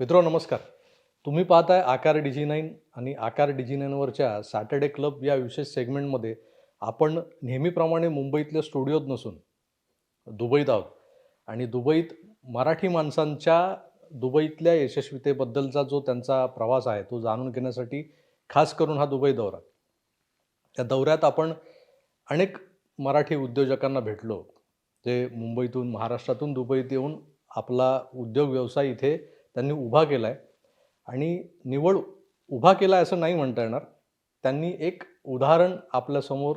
मित्रो नमस्कार. तुम्ही पाहताय आकार डिजी नाईन आणि आकार डिजी नाईनवरच्या सॅटर्डे क्लब या विशेष सेगमेंटमध्ये आपण नेहमीप्रमाणे मुंबईतल्या स्टुडिओत नसून दुबईत आहोत. आणि दुबईत मराठी माणसांच्या दुबईतल्या यशस्वीतेबद्दलचा जो त्यांचा प्रवास आहे तो जाणून घेण्यासाठी खास करून हा दुबई दौरा. त्या दौऱ्यात आपण अनेक मराठी उद्योजकांना भेटलो. जे मुंबईतून महाराष्ट्रातून दुबईत येऊन आपला उद्योग व्यवसाय इथे त्यांनी उभा केला आहे आणि निवड उभा केला आहे असं नाही म्हणता येणार. त्यांनी एक उदाहरण आपल्यासमोर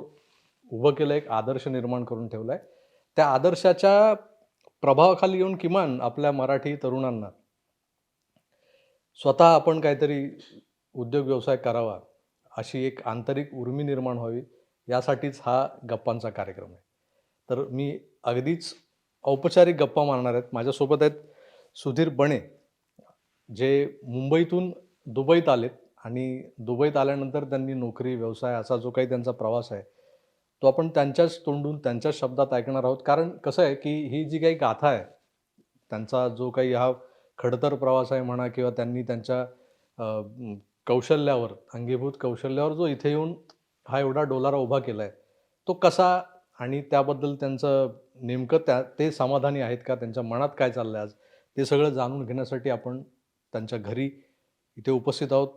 उभं केलं एक आदर्श निर्माण करून ठेवला आहे त्या आदर्शाच्या प्रभावाखाली येऊन किमान आपल्या मराठी तरुणांना स्वतः आपण काहीतरी उद्योग व्यवसाय करावा अशी एक आंतरिक उर्मी निर्माण व्हावी यासाठीच हा गप्पांचा कार्यक्रम आहे. तर मी अगदीच औपचारिक गप्पा मारणार आहेत. माझ्यासोबत आहेत सुधीर बणे जे मुंबईतून दुबईत आलेत आणि दुबईत आल्यानंतर त्यांनी नोकरी व्यवसाय असा जो काही त्यांचा प्रवास आहे तो आपण त्यांच्याच तोंडून त्यांच्याच शब्दात ऐकणार आहोत. कारण कसं आहे की ही जी काही गाथा आहे त्यांचा जो काही हा खडतर प्रवास आहे म्हणा किंवा त्यांनी त्यांच्या कौशल्यावर अंगीभूत कौशल्यावर जो इथे येऊन हा एवढा डोलारा उभा केला आहे तो कसा आणि त्याबद्दल त्यांचं नेमकं त्या ते समाधानी आहेत का त्यांच्या मनात काय चाललं आहे आज ते सगळं जाणून घेण्यासाठी आपण त्यांच्या घरी इथे उपस्थित आहोत.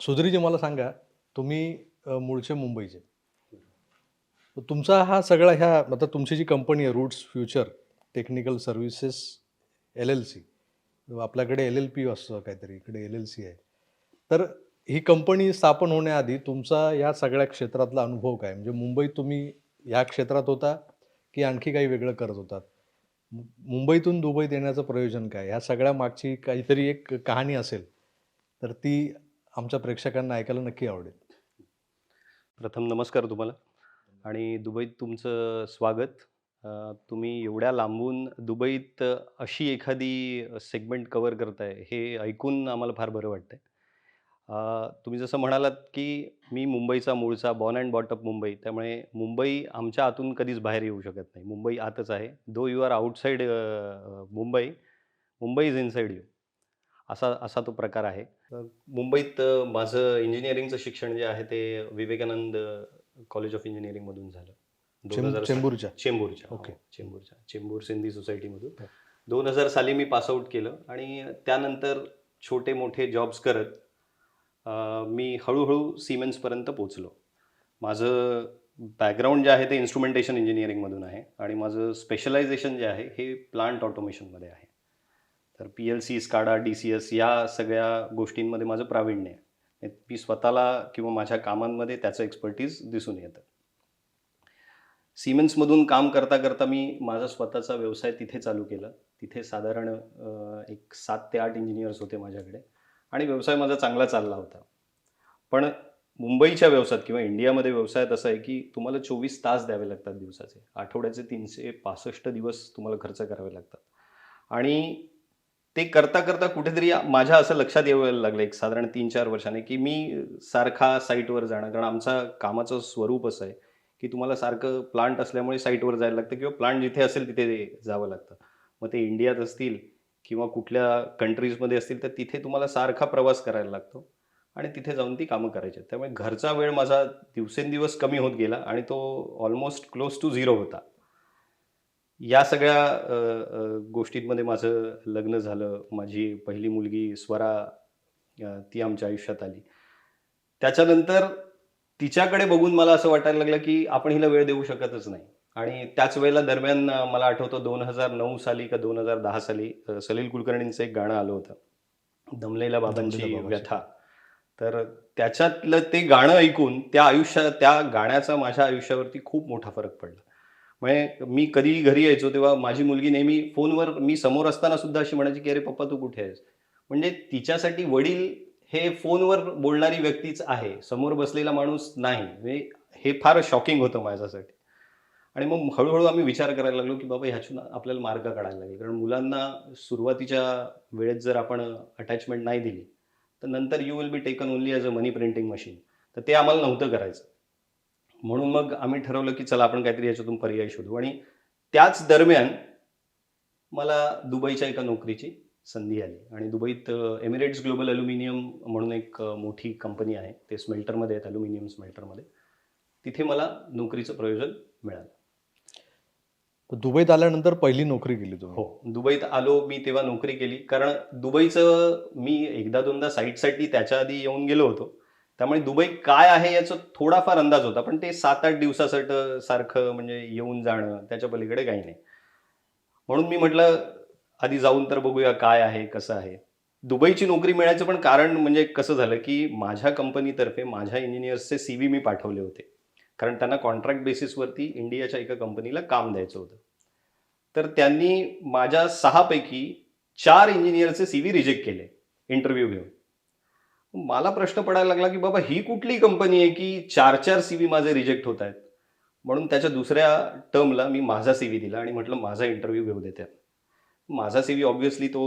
सुधीरजी मला सांगा तुम्ही मूळचे मुंबईचे. तुमचा हा सगळा ह्या आता तुमची जी कंपनी आहे roots future technical services L L C आपल्याकडे एल एल पी असतं काहीतरी इकडे एल एल सी आहे. तर ही कंपनी स्थापन होण्याआधी तुमचा या सगळ्या क्षेत्रातला अनुभव काय? म्हणजे मुंबईत तुम्ही या क्षेत्रात होता की आणखी काही वेगळं करत होतात? मु- मुंबईतून दुबईत येण्याचं प्रयोजन काय? ह्या सगळ्या मागची काहीतरी एक कहाणी असेल तर ती आमच्या प्रेक्षकांना ऐकायला नक्की आवडेल. प्रथम नमस्कार तुम्हाला. आणि दुबईत तुमचं स्वागत. अ, तुम्ही एवढ्या लांबून दुबईत अशी एखादी सेगमेंट कवर करताय हे ऐकून आम्हाला फार बरं वाटतंय. तुम्ही जसं म्हणालात की मी मुंबईचा मूळचा बॉर्न अँड बॉटअप मुंबई त्यामुळे मुंबई आमच्या आतून कधीच बाहेर येऊ शकत नाही. मुंबई आतच आहे. Though you are outside Mumbai Mumbai is inside you असा असा तो प्रकार आहे. मुंबईत माझं इंजिनिअरिंगचं शिक्षण जे आहे ते विवेकानंद कॉलेज ऑफ इंजिनिअरिंगमधून झालं. दोन हजार चेंबूरच्या? चेंबूरच्या ओके. हो, चेंबूरच्या चेंबूर सिंधी सोसायटीमधून हो. दोन हजार साली मी पासआउट केलं आणि त्यानंतर छोटे मोठे जॉब्स करत मी हळूहळू सिमेन्सपर्यंत पोचलो माझं बॅकग्राऊंड जे आहे ते इन्स्ट्रुमेंटेशन इंजिनिअरिंगमधून आहे आणि माझं स्पेशलायझेशन जे आहे हे प्लांट ऑटोमेशनमध्ये आहे. तर P L C SCADA D C S या सगळ्या गोष्टींमध्ये माझं प्रावीण्य आहे. मी स्वतःला किंवा माझ्या कामांमध्ये त्याचं एक्सपर्टीज दिसून येतं. सिमेन्समधून काम करता करता मी माझा स्वतःचा व्यवसाय तिथे चालू केला. तिथे साधारण एक सात ते आठ इंजिनियर्स होते माझ्याकडे. आणि व्यवसाय माझा चांगला चालला होता. पण मुंबईच्या व्यवसायात किंवा इंडियामध्ये व्यवसायात असं आहे की तुम्हाला चोवीस तास द्यावे लागतात दिवसाचे. आठवड्याचे तीनशे पासष्ट दिवस तुम्हाला खर्च करावे लागतात. आणि ते करता करता कुठेतरी माझ्या असं लक्षात यावं लागलं एक साधारण तीन चार वर्षाने की मी सारखा साईटवर जाणं. कारण आमचा कामाचं स्वरूप असं आहे की तुम्हाला सारखं प्लांट असल्यामुळे साईटवर जायला लागतं किंवा प्लांट जिथे असेल तिथे जावं लागतं. मग ते इंडियात असतील किंवा कुठल्या कंट्रीजमध्ये असतील तर तिथे तुम्हाला सारखा प्रवास करायला लागतो. आणि तिथे जाऊन ती कामं करायची. त्यामुळे घरचा वेळ माझा दिवसेंदिवस कमी होत गेला आणि तो ऑलमोस्ट क्लोज टू झिरो होता. या सगळ्या गोष्टींमध्ये माझं लग्न झालं. माझी पहिली मुलगी स्वरा ती आमच्या आयुष्यात आली. त्याच्यानंतर तिच्याकडे बघून मला असं वाटायला लागलं की आपण हिला वेळ देऊ शकतच नाही. आणि त्याच वेळेला दरम्यान मला आठवतं दोन हजार नऊ साली का दोन हजार दहा साली सलील कुलकर्णींचं एक गाणं आलं होतं. दमलेल्या बाबांची दमलेल्या बाबांची. व्यथा. तर त्याच्यातलं ते गाणं ऐकून त्या आयुष्या त्या गाण्याचा माझ्या आयुष्यावरती खूप मोठा फरक पडला. म्हणजे मी कधी घरी यायचो तेव्हा माझी मुलगी नेहमी फोनवर मी समोर असताना सुद्धा अशी म्हणायची की अरे पप्पा तू कुठे आहेस? म्हणजे तिच्यासाठी वडील हे फोनवर बोलणारी व्यक्तीच आहे. समोर बसलेला माणूस नाही. म्हणजे हे फार शॉकिंग होतं माझ्यासाठी. आणि मग हळूहळू आम्ही विचार करायला लागलो की बाबा ह्याच्यातून आपल्याला मार्ग काढायला लागेल. कारण मुलांना सुरुवातीच्या वेळेत जर आपण अटॅचमेंट नाही दिली तर नंतर you will be taken only as a money printing machine तर ते आम्हाला नव्हतं करायचं. म्हणून मग आम्ही ठरवलं की चला आपण काहीतरी याच्यातून पर्याय शोधू. आणि त्याच दरम्यान मला दुबईच्या एका नोकरीची संधी आली. आणि दुबईत एमिरेट्स ग्लोबल अल्युमिनियम म्हणून एक मोठी कंपनी आहे. ते स्मेल्टरमध्ये आहेत अल्युमिनियम स्मेल्टरमध्ये तिथे मला नोकरीचं प्रयोजन मिळालं. तर दुबईत आल्यानंतर पहिली नोकरी केली तुम्ही. हो दुबईत आलो मी तेव्हा नोकरी केली. कारण दुबईचं मी एकदा दोनदा साईटसाठी त्याच्या आधी येऊन गेलो होतो. त्यामुळे दुबई काय आहे याचा थोडाफार अंदाज होता पण ते सात आठ दिवसासाठी सारखं म्हणजे येऊन जाणं त्याच्या पलीकडे काही नाही. म्हणून मी म्हटलं आधी जाऊन तर बघूया काय आहे कसं आहे. दुबईची नोकरी मिळायचं पण कारण म्हणजे कसं झालं की माझ्या कंपनीतर्फे माझ्या इंजिनियर्सचे सी व्ही मी पाठवले होते. कारण त्यांना कॉन्ट्रॅक्ट बेसिसवरती इंडियाच्या एका कंपनीला काम द्यायचं होतं. तर त्यांनी माझ्या सहापैकी चार इंजिनियरचे सी व्ही रिजेक्ट केले इंटरव्ह्यू घेऊन. मला प्रश्न पडायला लागला की बाबा ही कुठली कंपनी आहे की चार चार सी व्ही माझे रिजेक्ट होत आहेत? म्हणून त्याच्या दुसऱ्या टर्मला मी माझा सी व्ही दिला आणि म्हटलं माझा इंटरव्ह्यू घेऊ देत्या माझा सी व्ही ऑब्व्हियसली तो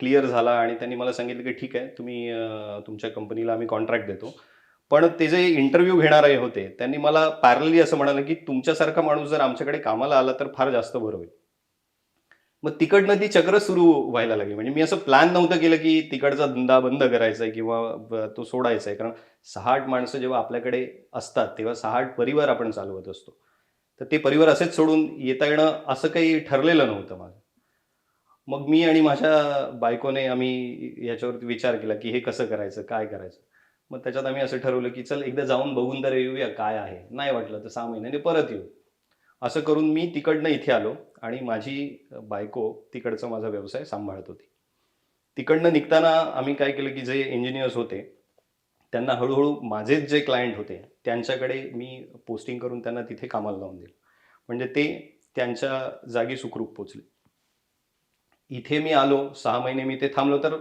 क्लिअर झाला आणि त्यांनी मला सांगितलं की ठीक आहे तुम्ही तुमच्या कंपनीला आम्ही कॉन्ट्रॅक्ट देतो. पण ते जे इंटरव्ह्यू घेणारे होते त्यांनी मला पॅरलली असं म्हणालं की तुमच्यासारखा माणूस जर आमच्याकडे कामाला आला तर फार जास्त बरं होईल. मग तिकडनं ती चक्र सुरू व्हायला लागली. म्हणजे मी असं प्लॅन नव्हतं केलं की तिकडचा धंदा बंद करायचा आहे किंवा तो सोडायचा आहे कारण सहा आठ माणसं जेव्हा आपल्याकडे असतात तेव्हा सहा आठ परिवार आपण चालवत असतो. तर ते परिवार असेच सोडून येता येणं असं काही ठरलेलं नव्हतं माझं. मग मी आणि माझ्या बायकोने आम्ही याच्यावरती विचार केला की हे कसं करायचं काय करायचं? मग त्याच्यात आम्ही असं ठरवलं की चल एकदा जाऊन बघून तर येऊया काय आहे. नाही वाटलं तर सहा महिन्याने परत येऊ. असं करून मी तिकडनं इथे आलो आणि माझी बायको तिकडचा माझा व्यवसाय सांभाळत होती. तिकडनं निघताना आम्ही काय केलं की जे इंजिनियर्स होते त्यांना हळूहळू माझेच जे क्लायंट होते त्यांच्याकडे मी पोस्टिंग करून त्यांना तिथे कामाला लावून दिलं. म्हणजे ते त्यांच्या जागी सुखरूप पोचले. इथे मी आलो सहा महिने मी ते थांबलो तर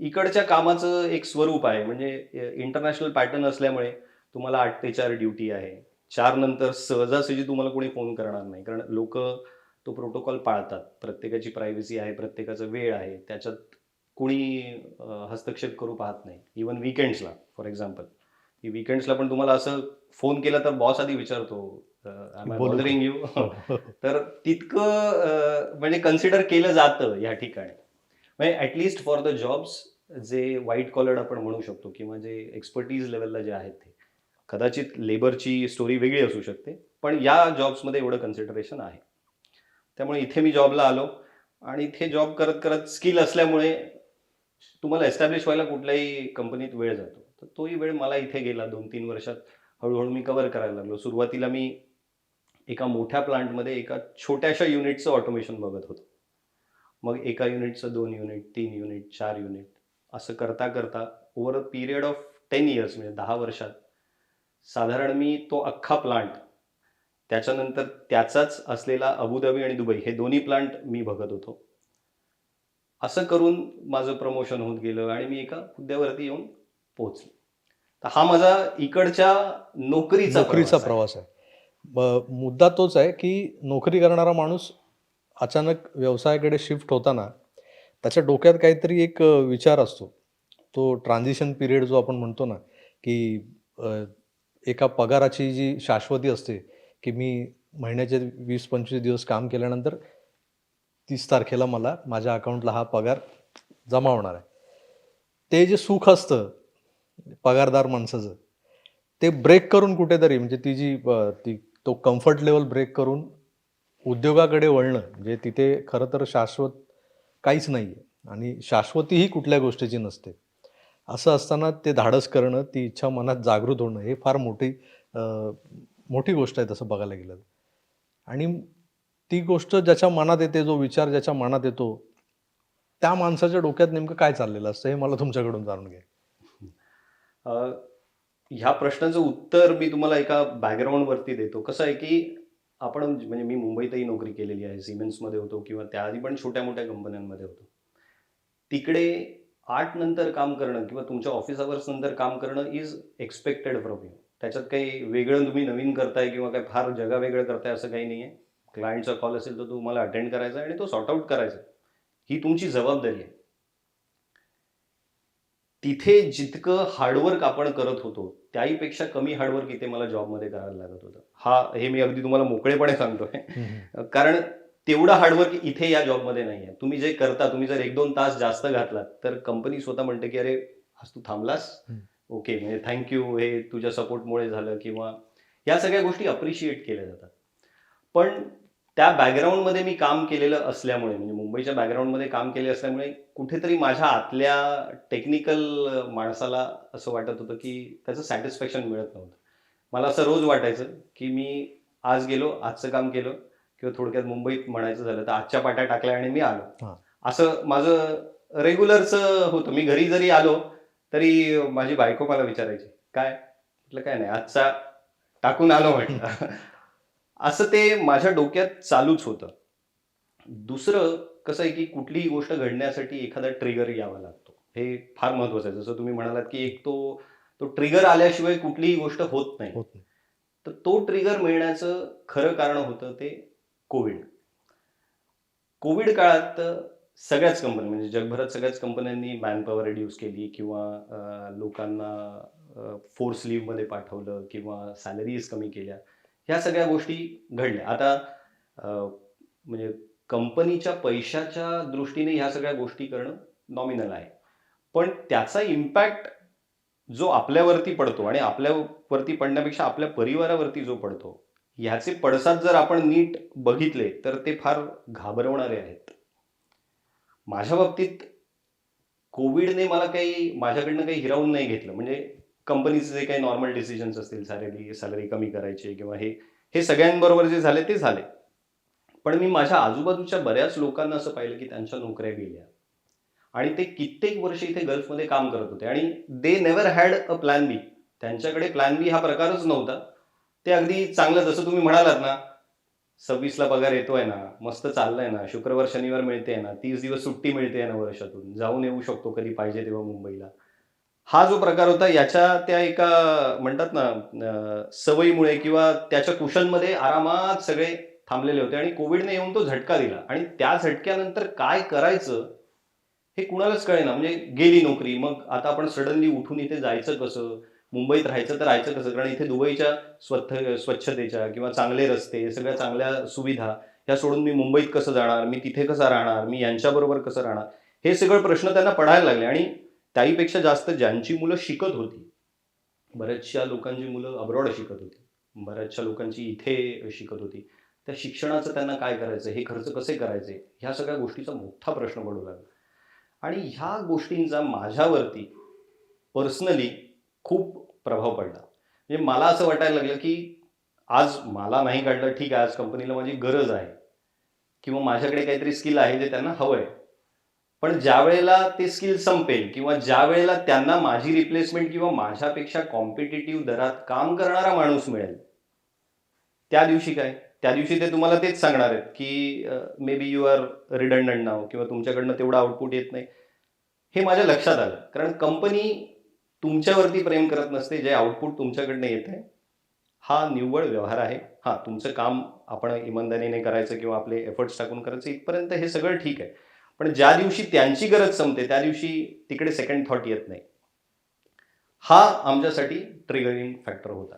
इकडच्या कामाचं एक स्वरूप आहे. म्हणजे इंटरनॅशनल पॅटर्न असल्यामुळे तुम्हाला आठ ते चार ड्युटी आहे. चार नंतर सहजासहजी तुम्हाला कोणी फोन करणार नाही. कारण लोक तो प्रोटोकॉल पाळतात. प्रत्येकाची प्रायव्हसी आहे प्रत्येकाचा वेळ आहे. त्याच्यात कुणी हस्तक्षेप करू पाहत नाही. इवन विकेंड्सला फॉर एक्झाम्पल की विकेंड्सला पण तुम्हाला असं फोन केला तर बॉस आधी विचारतो? बॉदरिंग यू तर तितकं म्हणजे कन्सिडर केलं जातं या ठिकाणी. म्हणजे at least for the jobs जे व्हाईट कॉलर्ड आपण म्हणू शकतो किंवा जे एक्सपर्टीज लेवलला जे आहेत ते. कदाचित लेबरची स्टोरी वेगळी असू शकते पण या जॉब्समध्ये एवढं कन्सिडरेशन आहे. त्यामुळे इथे मी जॉबला आलो आणि इथे जॉब करत करत स्किल असल्यामुळे तुम्हाला एस्टॅब्लिश व्हायला कुठल्याही कंपनीत वेळ जातो. तर तोही वेळ मला इथे गेला दोन तीन वर्षात. हळूहळू मी कव्हर करायला लागलो. सुरुवातीला मी एका मोठ्या प्लांटमध्ये एका छोट्याशा युनिटचं ऑटोमेशन बघत होतो. मग एका युनिटचं दोन युनिट तीन युनिट चार युनिट असं करता करता over a period of ten years म्हणजे दहा वर्षात साधारण मी तो अख्खा प्लांट त्याच्यानंतर त्याचाच असलेला अबुधाबी आणि दुबई हे दोन्ही प्लांट मी बघत होतो. असं करून माझं प्रमोशन होत गेलं आणि मी एका हुद्द्यावरती येऊन पोहोचलो. तर हा माझा इकडच्या नोकरीचा नोकरीचा. प्रवास आहे. मुद्दा तोच आहे की नोकरी करणारा माणूस अचानक व्यवसायाकडे शिफ्ट होताना त्याच्या डोक्यात काहीतरी एक विचार असतो. तो ट्रान्झिशन पिरियड जो आपण म्हणतो ना की एका पगाराची जी शाश्वती असते की मी महिन्याचे वीस पंचवीस दिवस काम केल्यानंतर तीस तारखेला मला माझ्या अकाउंटला हा पगार जमा होणार आहे. ते जे सुख असतं पगारदार माणसाचं ते ब्रेक करून कुठेतरी म्हणजे ती जी ती तो कम्फर्ट लेवल ब्रेक करून उद्योगाकडे वळणं म्हणजे तिथे खरं तर शाश्वत काहीच नाही आहे आणि शाश्वतीही कुठल्या गोष्टीची नसते. असं असताना ते धाडस करणं ती इच्छा मनात जागृत होणं हे फार मोठी मोठी गोष्ट आहे तसं बघायला गेलं आणि ती गोष्ट ज्याच्या मनात येते जो विचार ज्याच्या मनात येतो त्या माणसाच्या डोक्यात नेमकं काय चाललेलं असतं हे मला तुमच्याकडून जाणून घ्या. ह्या प्रश्नाचं उत्तर मी तुम्हाला एका बॅकग्राऊंडवरती देतो. कसं आहे की आपण म्हणजे मी मुंबईतही नोकरी केलेली आहे सिमेंट्समध्ये होतो किंवा त्याआधी पण छोट्या मोठ्या कंपन्यांमध्ये होतो. तिकडे आठ नंतर काम करणं किंवा तुमच्या ऑफिस अवर्स नंतर काम करणं इज एक्सपेक्टेड फ्रॉम यू त्याच्यात काही वेगळं तुम्ही नवीन करताय किंवा काही फार जगा वेगळं करताय असं काही नाही आहे क्लायंटचा कॉल असेल तर तुम्हाला अटेंड करायचा आहे आणि तो सॉर्ट आउट करायचा. आहे. ही तुमची जबाबदारी आहे. तिथे जितकं हार्डवर्क आपण करत होतो त्याहीपेक्षा कमी हार्डवर्क इथे मला जॉबमध्ये करायला लागत होतं. हा हे मी अगदी तुम्हाला मोकळेपणे सांगतोय. कारण तेवढं हार्डवर्क इथे या जॉबमध्ये नाही आहे तुम्ही जे करता तुम्ही जर एक दोन तास जास्त घातलात तर कंपनी स्वतः म्हणते की अरे आज तू थांबलास. ओके म्हणजे थँक्यू हे तुझ्या सपोर्टमुळे झालं किंवा या सगळ्या गोष्टी अप्रिशिएट केल्या जातात. पण त्या बॅकग्राऊंडमध्ये मी काम केलेलं असल्यामुळे म्हणजे मुंबईच्या बॅकग्राऊंडमध्ये काम केले असल्यामुळे कुठेतरी माझ्या आतल्या टेक्निकल माणसाला असं वाटत होतं की त्याचं सॅटिस्फॅक्शन मिळत नव्हतं. मला असं रोज वाटायचं की मी आज गेलो आजचं काम केलं किंवा थोडक्यात मुंबईत म्हणायचं झालं तर आजच्या पाट्या टाकल्या आणि मी आलो. असं माझं रेग्युलरचं होतं. मी घरी जरी आलो तरी माझी बायको मला विचारायची काय? म्हटलं काय नाही आजचा टाकून आलो म्हटलं. असं ते माझ्या डोक्यात चालूच होतं. दुसरं कसं आहे की कुठलीही गोष्ट घडण्यासाठी एखादा ट्रिगर यावा लागतो. हे फार महत्वाचं आहे. जसं तुम्ही म्हणालात की एक तो तो ट्रिगर आल्याशिवाय कुठलीही गोष्ट होत नाही. तर तो ट्रिगर मिळण्याचं खरं कारण होतं ते कोविड. कोविड काळात सगळ्याच कंपनी म्हणजे जगभरात सगळ्याच कंपन्यांनी मॅनपॉवर रिड्यूस केली किंवा लोकांना फोर्स लीव्हमध्ये पाठवलं किंवा सॅलरीज कमी केल्या. ह्या सगळ्या गोष्टी घडल्या. आता म्हणजे कंपनीच्या पैशाच्या दृष्टीने ह्या सगळ्या गोष्टी करणं नॉमिनल आहे. पण त्याचा इम्पॅक्ट जो आपल्यावरती पडतो आणि आपल्यावरती पडण्यापेक्षा आपल्या परिवारावरती जो पडतो ह्याचे पडसाद जर आपण नीट बघितले तर ते फार घाबरवणारे आहेत. माझ्या बाबतीत कोविडने मला काही माझ्याकडनं काही हिरावून नाही घेतलं. म्हणजे कंपनीचे जे काही नॉर्मल डिसिजन्स असतील सॅलरी सॅलरी कमी करायचे किंवा हे हे सगळ्यांबरोबर जे झाले ते झाले. पण मी माझ्या आजूबाजूच्या बऱ्याच लोकांना असं पाहिलं की त्यांच्या नोकऱ्या गेल्या. आणि ते कित्येक वर्ष इथे गल्फमध्ये काम करत होते. आणि they never had a plan B त्यांच्याकडे प्लॅन बी हा प्रकारच नव्हता. ते अगदी चांगलं जसं तुम्ही म्हणालात ना सव्वीसला पगार येतोय ना मस्त चाललाय ना शुक्रवार शनिवार मिळते ना तीस दिवस सुट्टी मिळते ना वर्षातून. जाऊन येऊ शकतो कधी पाहिजे तेव्हा मुंबईला. हा जो प्रकार होता याच्या त्या एका म्हणतात ना सवयीमुळे किंवा त्याच्या कुशनमध्ये आरामात सगळे थांबलेले होते आणि कोविडने येऊन तो झटका दिला. आणि त्या झटक्यानंतर काय करायचं हे कुणालाच कळेना. म्हणजे गेली नोकरी मग आता आपण सडनली उठून इथे जायचं कसं? मुंबईत राहायचं तर राहायचं कसं? कारण इथे दुबईच्या स्वच्छ स्वच्छतेच्या किंवा चांगले रस्ते सगळ्या चांगल्या सुविधा ह्या सोडून मी मुंबईत कसं जाणार? मी तिथे कसा राहणार? मी यांच्याबरोबर कसं राहणार? हे सगळे प्रश्न त्यांना पडायला लागले. आणि त्याहीपेक्षा जास्त ज्यांची मुलं शिकत होती बऱ्याचशा लोकांची मुलं अब्रॉड शिकत होती बऱ्याचशा लोकांची इथे शिकत होती. त्या शिक्षणाचं त्यांना काय करायचं हे खर्च कसे करायचे ह्या सगळ्या गोष्टीचा मोठा प्रश्न पडू लागला. आणि ह्या गोष्टींचा माझ्यावरती पर्सनली खूप प्रभाव पडला. म्हणजे मला असं वाटायला लागलं की आज मला नाही काढलं ठीक आहे आज कंपनीला माझी गरज आहे किंवा माझ्याकडे काहीतरी स्किल आहे जे त्यांना हवं आहे पण ज्या वेळेला ते स्किल संपेल किंवा ज्या वेळेला त्यांना माझी रिप्लेसमेंट किंवा माझ्यापेक्षा कॉम्पिटेटिव्ह दरात काम करणारा माणूस मिळेल त्या दिवशी काय? त्या दिवशी ते तुम्हाला तेच सांगणार आहेत की maybe you are redundant now किंवा तुमच्याकडनं तेवढं आउटपुट येत नाही. हे माझ्या लक्षात आलं. कारण कंपनी तुमच्यावरती प्रेम करत नसते जे आउटपुट तुमच्याकडनं येत आहे. हा निव्वळ व्यवहार आहे. हा तुमचं काम आपण इमानदारीने करायचं किंवा आपले एफर्ट्स टाकून करायचं इथपर्यंत हे सगळं ठीक आहे. पण ज्या दिवशी त्यांची गरज संपते त्या दिवशी तिकडे सेकंड थॉट येत नाही. हा आमच्यासाठी ट्रिगरिंग फॅक्टर होता.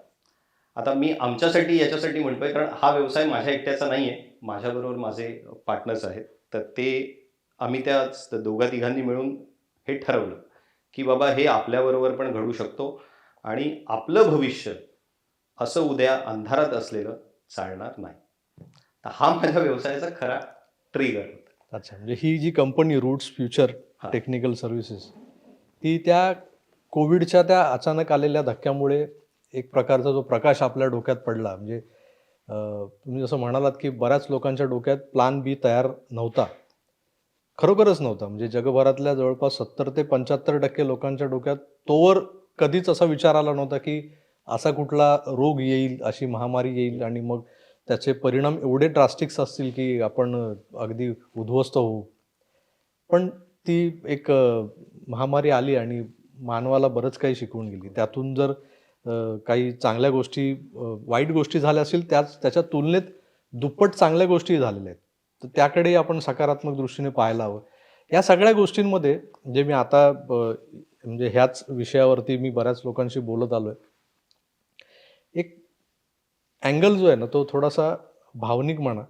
आता मी आमच्यासाठी याच्यासाठी म्हणतोय कारण हा व्यवसाय माझ्या एकट्याचा नाही आहे माझ्याबरोबर माझे पार्टनर्स आहेत. तर ते आम्ही त्या दोघा तिघांनी मिळून हे ठरवलं की बाबा हे आपल्याबरोबर पण घडू शकतो आणि आपलं भविष्य असं उद्या अंधारात असलेलं चालणार नाही. तर हा माझ्या व्यवसायाचा खरा ट्रिगर होता अच्छा म्हणजे ही जी company roots future. Technical services ती त्या कोविडच्या त्या अचानक आलेल्या धक्क्यामुळे एक प्रकारचा जो प्रकाश आपल्या डोक्यात पडला. म्हणजे तुम्ही जसं म्हणालात की बऱ्याच लोकांच्या डोक्यात प्लान बी तयार नव्हता. खरोखरच नव्हता. म्हणजे जगभरातल्या जवळपास सत्तर ते पंच्याहत्तर टक्के लोकांच्या डोक्यात तोवर कधीच असा विचार आला नव्हता की असा कुठला रोग येईल अशी महामारी येईल आणि मग त्याचे परिणाम एवढे ड्रास्टिक्स असतील की आपण अगदी उद्ध्वस्त होऊ. पण ती एक महामारी आली आणि मानवाला बरंच काही शिकवून गेली. त्यातून जर काही चांगल्या गोष्टी वाईट गोष्टी झाल्या असतील त्याच त्याच्या तुलनेत दुप्पट चांगल्या गोष्टी झालेल्या आहेत. तर त्याकडे आपण सकारात्मक दृष्टीने पाहायला हवं. या सगळ्या गोष्टींमध्ये जे मी आता म्हणजे ह्याच विषयावरती मी बऱ्याच लोकांशी बोलत आलो आहे अँगल जो आहे ना तो थोडासा भावनिक म्हणा.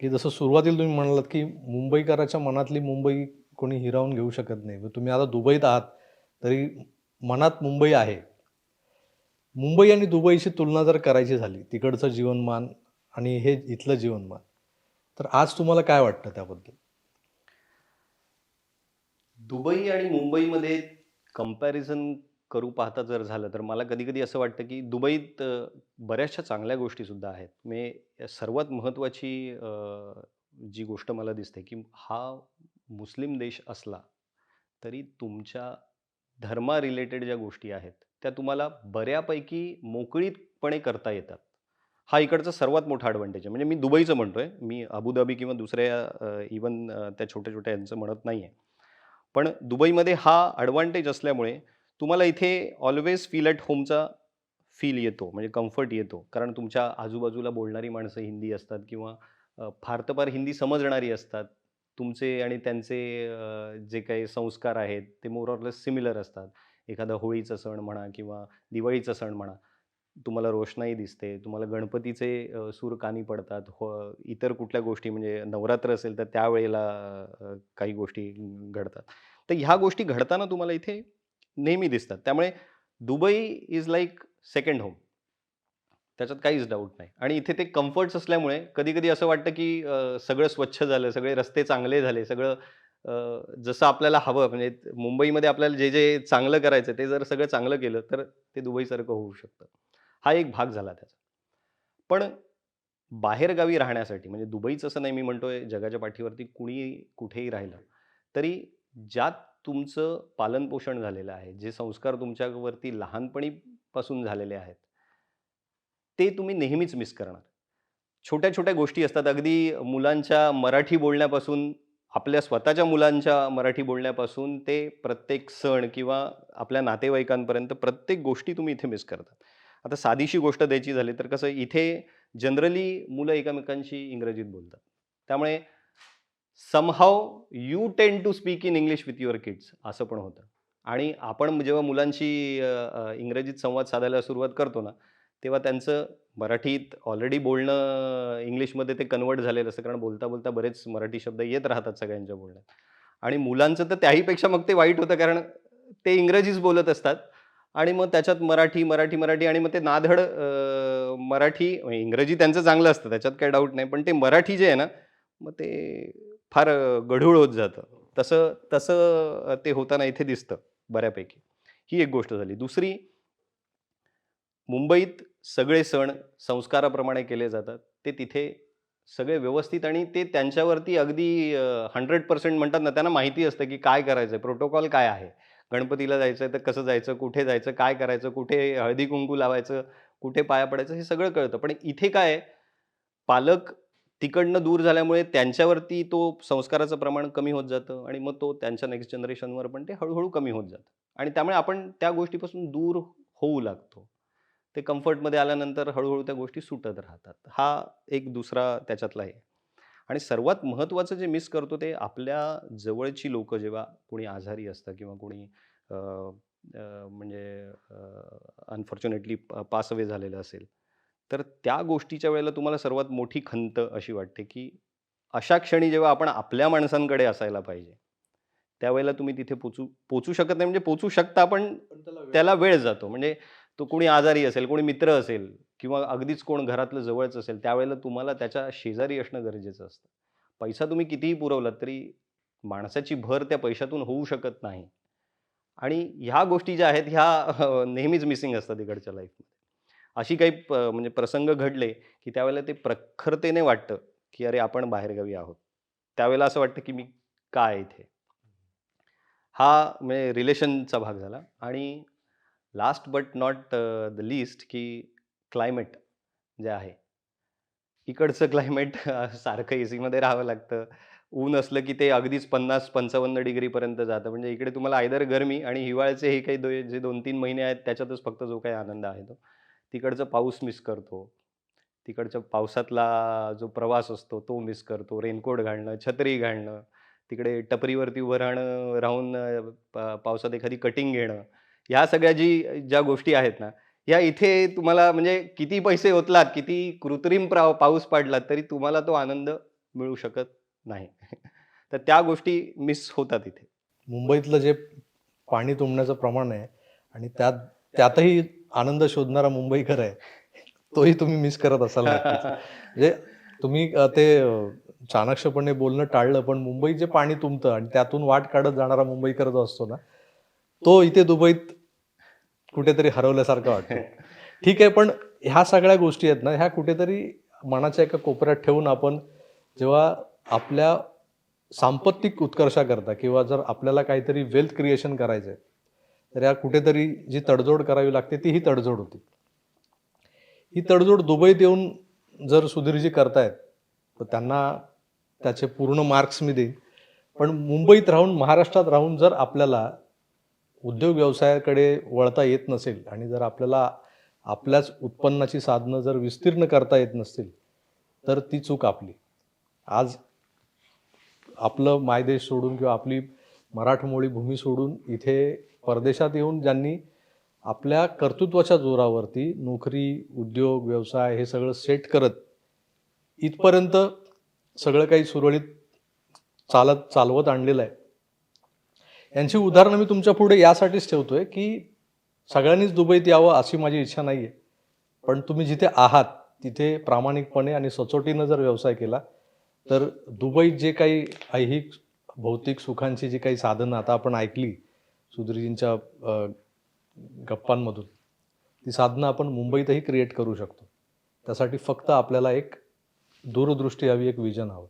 की जसं सुरुवातीला तुम्ही म्हणालात की मुंबईकराच्या मनातली मुंबई कोणी हिरावून घेऊ शकत नाही. मग तुम्ही आता दुबईत आहात तरी मनात मुंबई आहे. मुंबई आणि दुबईची तुलना जर करायची झाली तिकडचं जीवनमान आणि हे इथलं जीवनमान तर आज तुम्हाला काय वाटतं त्याबद्दल? दुबई आणि मुंबईमध्ये कंपॅरिझन करू पाहता जर झालं तर मला कधी कधी असं वाटतं की दुबईत बऱ्याचशा चांगल्या गोष्टीसुद्धा आहेत. मी सर्वात महत्त्वाची जी गोष्ट मला दिसते की हा मुस्लिम देश असला तरी तुमच्या धर्मा रिलेटेड ज्या गोष्टी आहेत त्या तुम्हाला बऱ्यापैकी मोकळीतपणे करता येतात. हा इकडचा सर्वात मोठा ॲडव्हान्टेज आहे. म्हणजे मी दुबईचं म्हणतो आहे मी अबुधाबी किंवा दुसऱ्या इवन त्या छोट्या छोट्या यांचं म्हणत नाही आहे पण दुबईमध्ये हा ॲडव्हान्टेज असल्यामुळे तुम्हाला इथे ऑलवेज फील ॲट होमचा फील येतो म्हणजे कम्फर्ट येतो. कारण तुमच्या आजूबाजूला बोलणारी माणसं हिंदी असतात किंवा फार तर फार हिंदी समजणारी असतात. तुमचे आणि त्यांचे जे काही संस्कार आहेत ते मोर ऑरलेस सिमिलर असतात. एखादा होळीचा सण म्हणा किंवा दिवाळीचा सण म्हणा तुम्हाला रोषणाई दिसते तुम्हाला गणपतीचे सूर कानी पडतात हो इतर कुठल्या गोष्टी म्हणजे नवरात्र असेल तर त्यावेळेला काही गोष्टी घडतात. तर ह्या गोष्टी घडताना तुम्हाला इथे नेहमी दिसतात. त्यामुळे Dubai is like second home त्याच्यात काहीच डाऊट नाही. आणि इथे ते कम्फर्ट्स असल्यामुळे कधी कधी असं वाटतं की सगळं स्वच्छ झालं सगळे रस्ते चांगले झाले सगळं जसं आपल्याला हवं म्हणजे मुंबईमध्ये आपल्याला जे जे चांगलं करायचं ते जर सगळं चांगलं केलं तर ते दुबईसारखं होऊ शकतं. हा एक भाग झाला त्याचा. पण बाहेरगावी राहण्यासाठी म्हणजे दुबईच असं नाही मी म्हणतोय जगाच्या पाठीवरती कुणी कुठेही राहिलं तरी ज्यात तुमचं पालनपोषण झालेलं आहे जे संस्कार तुमच्यावरती लहानपणीपासून झालेले आहेत ते तुम्ही नेहमीच मिस करणार. छोट्या छोट्या गोष्टी असतात. अगदी मुलांच्या मराठी बोलण्यापासून आपल्या स्वतःच्या मुलांच्या मराठी बोलण्यापासून ते प्रत्येक सण किंवा आपल्या नातेवाईकांपर्यंत प्रत्येक गोष्टी तुम्ही इथे मिस करतात. आता साधीशी गोष्ट द्यायची झाली तर कसं इथे जनरली मुलं एकमेकांशी इंग्रजीत बोलतात. त्यामुळे somehow you tend to speak in English with your kids असं पण होतं. आणि आपण जेव्हा मुलांशी इंग्रजीत संवाद साधायला सुरुवात करतो ना तेव्हा त्यांचं मराठीत ऑलरेडी बोलणं इंग्लिशमध्ये ते कन्वर्ट झालेलं असतं कारण बोलता बोलता बरेच मराठी शब्द येत राहतात सगळ्यांच्या बोलण्यात. आणि मुलांचं तर त्याहीपेक्षा मग ते वाईट होतं कारण ते इंग्रजीच बोलत असतात. आणि मग त्याच्यात मराठी मराठी मराठी आणि मग ते नाधड मराठी इंग्रजी त्यांचं चांगलं असतं त्याच्यात काही डाऊट नाही. पण ते मराठी जे आहे ना मग ते फार गढूळ होत जातं. तसं तसं ते होताना इथे दिसतं बऱ्यापैकी. ही एक गोष्ट झाली. दुसरी मुंबईत सगळे सण संस्काराप्रमाणे केले जातात. ते तिथे सगळे व्यवस्थित आणि ते त्यांच्यावरती अगदी हंड्रेड पर्सेंट म्हणतात ना त्यांना माहिती असतं की काय करायचं प्रोटोकॉल काय आहे? गणपतीला जायचं आहे तर कसं जायचं? कुठे जायचं? काय करायचं? कुठे हळदी कुंकू लावायचं? कुठे पाया पडायचं? हे सगळं कळतं. पण इथे काय पालक तिकडनं दूर झाल्यामुळे त्यांच्यावरती तो संस्काराचं प्रमाण कमी होत जातं आणि मग तो त्यांच्या नेक्स्ट जनरेशनवर पण ते हळूहळू कमी होत जातं. आणि त्यामुळे आपण त्या गोष्टीपासून दूर होऊ लागतो. ते कम्फर्टमध्ये आल्यानंतर हळूहळू त्या गोष्टी सुटत राहतात. हा एक दुसरा त्याच्यातला आहे आणि सर्वात महत्त्वाचं जे मिस करतो ते आपल्या जवळची लोक जेव्हा कोणी आजारी असतं किंवा कोणी म्हणजे अनफॉर्च्युनेटली पास अवे झालेलं असेल तर त्या गोष्टीच्या वेळेला तुम्हाला सर्वात मोठी खंत अशी वाटते की अशा क्षणी जेव्हा आपण आपल्या माणसांकडे असायला पाहिजे त्यावेळेला तुम्ही तिथे पोचू पोचू शकत नाही. म्हणजे पोचू शकता पण त्याला वेळ जातो. म्हणजे तो कोणी आजारी असेल कोणी मित्र असेल किंवा अगदीच कोण घरातलं जवळच असेल त्यावेळेला तुम्हाला त्याच्या शेजारी असणं गरजेचं असतं. पैसा तुम्ही कितीही पुरवलात तरी माणसाची भर त्या पैशातून होऊ शकत नाही. आणि ह्या गोष्टी ज्या आहेत ह्या नेहमीच मिसिंग असतात इकडच्या लाईफमध्ये अशी काही प म्हणजे प्रसंग घडले की त्यावेळेला ते प्रखरतेने वाटतं की अरे आपण बाहेरगावी आहोत. त्यावेळेला असं वाटतं की मी काय इथे? हा म्हणजे रिलेशनचा भाग झाला. आणि last but not the least की क्लायमेट जे आहे इकडचं क्लायमेट सारखं ए सीमध्ये राहावं लागतं. ऊन असलं की ते अगदीच पन्नास पंचावन्न डिग्रीपर्यंत जातं. म्हणजे इकडे तुम्हाला आयदर गरमी आणि हिवाळ्याचे हे काही दो जे दोन तीन महिने आहेत त्याच्यातच फक्त जो काही आनंद आहे तो. तिकडचं पाऊस मिस करतो. तिकडच्या पावसातला जो प्रवास असतो तो मिस करतो. रेनकोट घालणं छत्री घालणं तिकडे टपरीवरती उभं राहणं राहून पा- पावसात एखादी कटिंग घेणं ह्या सगळ्या जी ज्या गोष्टी आहेत ना या इथे तुम्हाला म्हणजे किती पैसे ओतलात किती कृत्रिम प्रा पाऊस पडलात तरी तुम्हाला तो आनंद मिळू शकत नाही. तर त्या गोष्टी मिस होतात इथे. मुंबईतलं जे पाणी तुंबण्याचं प्रमाण आहे आणि त्यात त्यातही आनंद शोधणारा मुंबईकर आहे तोही तुम्ही मिस करत असाल. म्हणजे तुम्ही ते चाणक्षपणे बोलणं टाळलं पण मुंबईत जे पाणी तुंबतं आणि त्यातून वाट काढत जाणारा मुंबईकर जो असतो ना तो इथे दुबईत कुठेतरी हरवल्यासारखा वाटतो ठीक आहे पण ह्या सगळ्या गोष्टी आहेत ना ह्या कुठेतरी मनाच्या एका कोपऱ्यात ठेवून आपण जेव्हा आपल्या सांपत्तिक उत्कर्षाकरता किंवा जर आपल्याला काहीतरी वेल्थ क्रिएशन करायचं आहे तर या कुठेतरी जी तडजोड करावी लागते ती ही तडजोड होती. ही तडजोड दुबईत येऊन जर सुधीरजी करतायत तर त्यांना त्याचे पूर्ण मार्क्स मी देईन. पण मुंबईत राहून महाराष्ट्रात राहून जर आपल्याला उद्योग व्यवसायाकडे वळता येत नसेल आणि जर आपल्याला आपल्याच उत्पन्नाची साधनं जर विस्तीर्ण करता येत नसतील तर ती चूक आपली. आज आपलं मायदेश सोडून किंवा आपली मराठमोळी भूमी सोडून इथे परदेशात येऊन ज्यांनी आपल्या कर्तृत्वाच्या जोरावरती नोकरी उद्योग व्यवसाय हे सगळं सेट करत इथपर्यंत सगळं काही सुरळीत चालत चालवत आणलेलं आहे. यांची उदाहरणं मी तुमच्यापुढे यासाठीच ठेवतो आहे की सगळ्यांनीच दुबईत यावं अशी माझी इच्छा नाही आहे पण तुम्ही जिथे आहात तिथे प्रामाणिकपणे आणि सचोटीनं जर व्यवसाय केला तर दुबईत जे काही ऐहिक भौतिक सुखांची जी काही साधनं आता आपण ऐकली सुधीरजींच्या गप्पांमधून ती साधनं आपण मुंबईतही क्रिएट करू शकतो. त्यासाठी फक्त आपल्याला एक दूरदृष्टी हवी एक विजन हवं.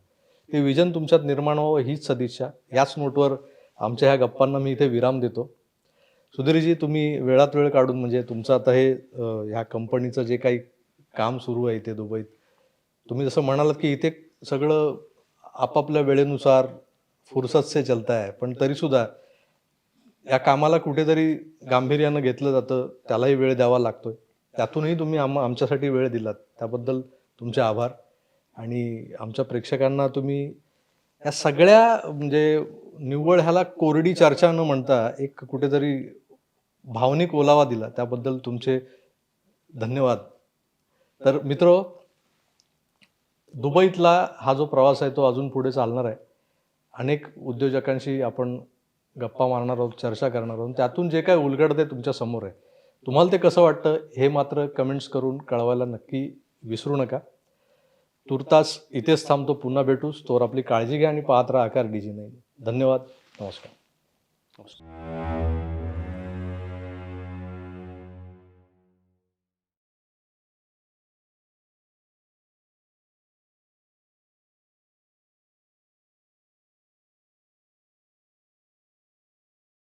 ते विजन तुमच्यात निर्माण व्हावं हीच सदिच्छा. याच नोटवर आमच्या ह्या गप्पांना मी इथे विराम देतो. सुधीरजी तुम्ही वेळात वेळ काढून म्हणजे तुमचं आता हे ह्या कंपनीचं जे काही काम सुरू आहे इथे दुबईत तुम्ही जसं म्हणालात की इथे सगळं आपापल्या वेळेनुसार फुरसत से चलता आहे पण तरीसुद्धा या कामाला कुठेतरी गांभीर्यानं घेतलं जातं त्यालाही वेळ द्यावा लागतोय. त्यातूनही तुम्ही आम आमच्यासाठी वेळ दिलात. त्याबद्दल तुमचे आभार. आणि आमच्या प्रेक्षकांना तुम्ही या सगळ्या म्हणजे निव्वळ ह्याला कोरडी चर्चा न म्हणता एक कुठेतरी भावनिक ओलावा दिला त्याबद्दल तुमचे धन्यवाद. तर मित्र दुबईतला हा जो प्रवास आहे तो अजून पुढे चालणार आहे. अनेक उद्योजकांशी आपण गप्पा मारणार आहोत चर्चा करणार आहोत. त्यातून जे काय उलगडते तुमच्यासमोर आहे तुम्हाला ते कसं वाटतं हे मात्र कमेंट्स करून कळवायला नक्की विसरू नका. तुर्तास इथेच थांबतो पुन्हा भेटूस तोवर आपली काळजी घ्या आणि पाहत राहा आकार डीजी नाही धन्यवाद. नमस्कार. नमस्कार.